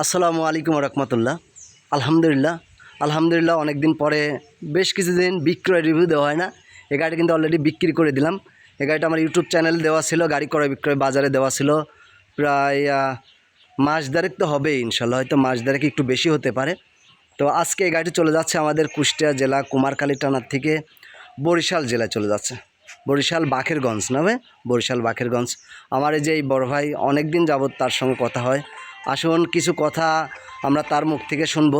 আসসালামু আলাইকুম রহমতুল্লাহ। আলহামদুলিল্লাহ। আলহামদুলিল্লাহ অনেক দিন পরে বেশ কিছুদিন বিক্রয় রিভিউ দেওয়া হয় না। এই গাড়িটা কিন্তু অলরেডি বিক্রি করে দিলাম। এই গাড়িটা আমার ইউটিউব চ্যানেলে দেওয়া ছিল, গাড়ি ক্রয় বিক্রয় বাজারে দেওয়া ছিল। প্রায় মাস দেড়েক তো হবেই ইনশাল্লাহ, হয়তো মাস দেড়েক একটু বেশি হতে পারে। তো আজকে এই গাড়িটি চলে যাচ্ছে আমাদের কুষ্টিয়া জেলা, কুমারখালী টানার থেকে বরিশাল জেলায় চলে যাচ্ছে। বরিশাল বাকেরগঞ্জ নামে, বরিশাল বাকেরগঞ্জ। আমার এই যে এই বড় ভাই অনেক দিন যাবৎ তার সঙ্গে কথা হয়। আসুন কিছু কথা আমরা তার মুখ থেকে শুনব।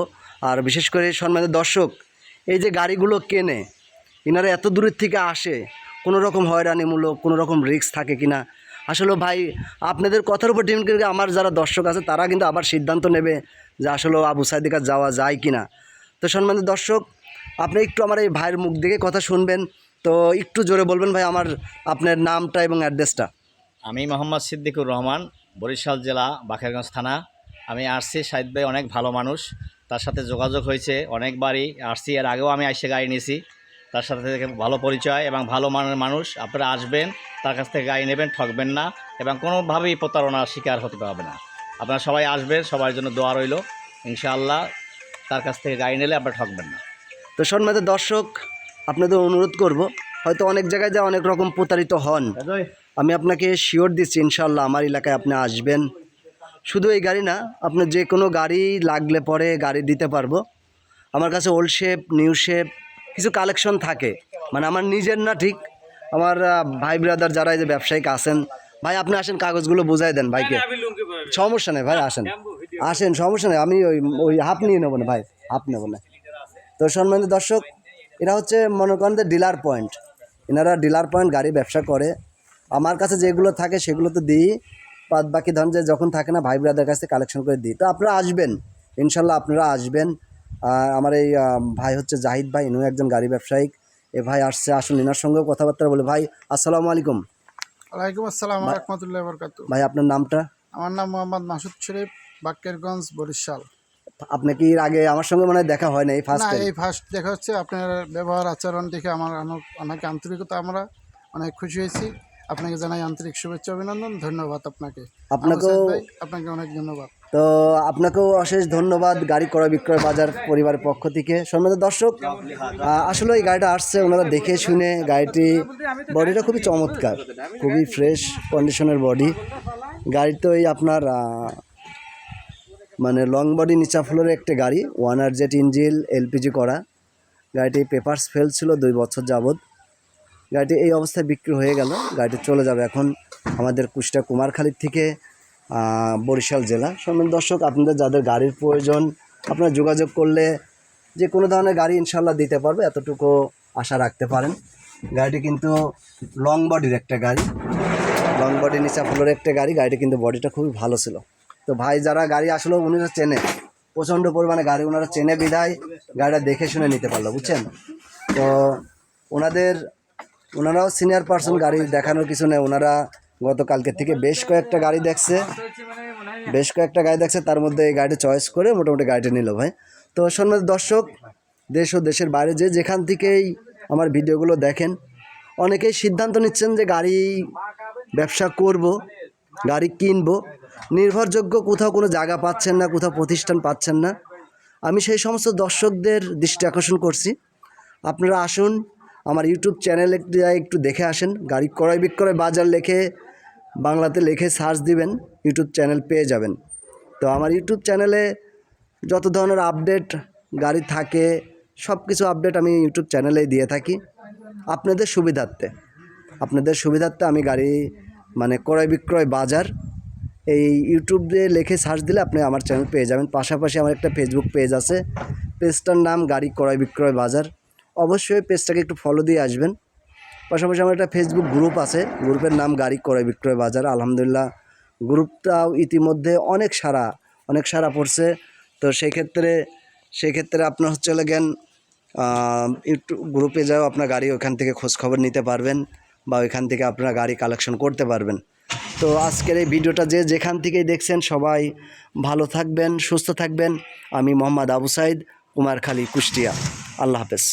আর বিশেষ করে সম্মানিত দর্শক, এই যে গাড়িগুলো কেনে, ইনারা এত দূরের থেকে আসে, কোনো রকম হয়রানিমূলক, কোনো রকম রিস্ক থাকে কিনা? আসলে ভাই, আপনাদের কথার উপর ডিপেন্ড করে আমার যারা দর্শক আছে, তারা কিন্তু আবার সিদ্ধান্ত নেবে যে আসলে আবু সাইদিকা যাওয়া যায় কিনা। তো সম্মানিত দর্শক, আপনি একটু আমার এই ভাইয়ের মুখ দেখে কথা শুনবেন। তো একটু জোরে বলবেন ভাই আমার, আপনার নামটা এবং অ্যাড্রেসটা আমি মোহাম্মদ সিদ্দিকুর রহমান বরিশাল জেলা বাখেরগঞ্জ থানা। আমি আসছি সাহিদ ভাই অনেক ভালো মানুষ। তার সাথে যোগাযোগ হয়েছে অনেকবারই। আসছি এর আগেও আমি এসে গাড়ি নিয়েছি। তার সাথে থেকে ভালো পরিচয় এবং ভালো মানের মানুষ। আপনারা আসবেন তার কাছ থেকে গাড়ি নেবেন ঠকবেন না এবং কোনোভাবেই প্রতারণার শিকার হতে পারবে না। আপনারা সবাই আসবেন সবার জন্য দোয়া রইল। ইনশাআল্লাহ তার কাছ থেকে গাড়ি নিলে আপনারা ঠকবেন না। তো সম্মানিত দর্শক আপনাদের অনুরোধ করব হয়তো অনেক জায়গায় যা অনেক রকম প্রতারিত হন। আমি আপনাকে শিওর দিচ্ছি ইনশাল্লাহ আমার এলাকায় আপনি আসবেন। শুধু এই গাড়ি না আপনার যে কোনো গাড়ি লাগলে পরে গাড়ি দিতে পারব। আমার কাছে ওল্ড শেপ নিউ শেপ কিছু কালেকশন থাকে। মানে আমার নিজের না ঠিক আমার ভাই ব্রাদার যারা এই যে ব্যবসায়িক আছেন ভাই আপনি আসেন কাগজগুলো বুঝাই দেন ভাইকে। সমস্যা নেই ভাই আসেন। আসেন সমস্যা নেই আমি ওই ওই হাফ নিয়ে নেব না ভাই হাফ নেব না। তো সম্মানিত দর্শক এরা হচ্ছে মনে করেন যে ডিলার পয়েন্ট এনারা ডিলার পয়েন্ট গাড়ি ব্যবসা করে। আমার কাছে যেগুলো থাকে সেগুলো তো দিই। বাদ বাকি ধরেন যে যখন থাকে না ভাই ব্রাদের কাছে কালেকশন করে দিই। তো আপনারা আসবেন। ইনশাল্লাহ আপনারা আসবেন। আমার এই ভাই হচ্ছে জাহিদ ভাই ইনু একজন গাড়ি ব্যবসায়িক। এ ভাই আসছে আসুন এনার সঙ্গেও কথাবার্তা বলে। ভাই আসসালামু আলাইকুম। ওয়ালাইকুম আসসালাম রহমতুল্লাহ বরকাত ভাই আপনার নামটা? আমার নাম মোহাম্মদ মাসুদ শরীফ বাক্যেরগঞ্জ বরিশাল। আপনি কি এর আগে আমার সঙ্গে মানে দেখা হয় না এই ফার্স্ট না এই ফার্স্ট দেখা হচ্ছে। আপনার ব্যবহার আচরণ দেখে আমার অনেক আন্তরিকতা আমরা অনেক খুশি হয়েছি। আপনাকে জানাই আন্তরিক শুভেচ্ছা অভিনন্দন। ধন্যবাদ আপনাকে। আপনাকেও আপনাকে অনেক ধন্যবাদ। তো আপনাকেও অশেষ ধন্যবাদ গাড়ি ক্রয় বিক্রয় বাজার পরিবারের পক্ষ থেকে। সম্মানিত দর্শক আসলে এই গাড়িটা আসছে ওনারা দেখে শুনে গাড়িটি বডিটা খুবই চমৎকার খুবই ফ্রেশ কন্ডিশনের বডি গাড়ি তো এই আপনার মানে লং বডি নিচা ফ্লোরের একটা গাড়ি ওয়ান আর জেট ইঞ্জিল এলপিজি করা। গাড়িটি পেপারস ফেল ছিল দুই বছর যাবৎ। গাড়িটি এই অবস্থায় বিক্রি হয়ে গেল। গাড়িটি চলে যাবে এখন আমাদের কুষ্টা কুমারখালীর থেকে বরিশাল জেলা। সম্মান দর্শক, আপনাদের যাদের গাড়ির প্রয়োজন, আপনারা যোগাযোগ করলে যে কোনো ধরনের গাড়ি ইনশাল্লাহ দিতে পারবে, এতটুকু আশা রাখতে পারেন। গাড়িটি কিন্তু লং বডির একটা গাড়ি। লং বডি নিচা ফ্লোরের একটা গাড়ি, গাড়িটি কিন্তু বডিটা খুবই ভালো ছিল। তো ভাই, যারা গাড়ি আসলেও উনিরা চেনে, প্রচণ্ড পরিমাণে গাড়ি ওনারা চেনে বিধায়, গাড়িটা দেখে শুনে নিতে পারল, বুঝছেন? তো ওনাদের ওনারাও সিনিয়র পার্সন গাড়ি দেখানোর কিছু নেই। ওনারা গতকালকে থেকে বেশ কয়েকটা গাড়ি দেখছে। বেশ কয়েকটা গাড়ি দেখছে, তার মধ্যে এই গাড়িটা চয়েস করে মোটামুটি গাড়িটা নিল ভাই। তো সম্মানিত দর্শক, দেশ ও দেশের বাইরে যে যেখান থেকেই আমার ভিডিওগুলো দেখেন, অনেকেই সিদ্ধান্ত নিচ্ছেন যে গাড়ি ব্যবসা করব, গাড়ি কিনব। নির্ভরযোগ্য কোথাও কোনো জায়গা পাচ্ছেন না, কোথাও প্রতিষ্ঠান পাচ্ছেন না। আমি সেই সমস্ত দর্শকদের দৃষ্টি আকর্ষণ করছি। আপনারা আসুন আমার ইউটিউব চ্যানেলে একটু একটু দেখে আসেন। গাড়ি ক্রয় বিক্রয় বাজার লেখে, বাংলাতে লিখে সার্চ দিবেন, ইউটিউব চ্যানেল পেয়ে যাবেন। তো আমার ইউটিউব চ্যানেলে যত ধরনের আপডেট গাড়ি থাকে সব কিছু আপডেট আমি ইউটিউব চ্যানেলেই দিয়ে থাকি। আপনাদের সুবিধার্থে আপনাদের সুবিধার্থে আমি গাড়ি মানে ক্রয় বিক্রয় বাজার, এই ইউটিউবে লিখে সার্চ দিলে আপনি আমার চ্যানেল পেয়ে যাবেন। পাশাপাশি আমার একটা ফেসবুক পেজ আছে, পেজটার নাম গাড়ি ক্রয় বিক্রয় বাজার। অবশ্যই পেজটাকে একটু ফলো দিয়ে আসবেন। পাশাপাশি আমার একটা ফেসবুক গ্রুপ আছে, গ্রুপের নাম গাড়ি ক্রয় বিক্রয় বাজার। আলহামদুলিল্লাহ, গ্রুপটাও ইতিমধ্যে অনেক সারা অনেক সারা পড়ছে। তো সেই ক্ষেত্রে সেই ক্ষেত্রে আপনার হচ্ছে লাগেন ইউটিউব গ্রুপে যাও, আপনার গাড়ি ওখান থেকে খোঁজ খবর নিতে পারবেন বা ওইখান থেকে আপনারা গাড়ি কালেকশন করতে পারবেন। তো আজকের এই ভিডিওটা যে যেখান থেকেই দেখছেন, সবাই ভালো থাকবেন, সুস্থ থাকবেন। আমি মোহাম্মদ আবু সাইদ কুমারখালী কুষ্টিয়া। আল্লাহ হাফেজ।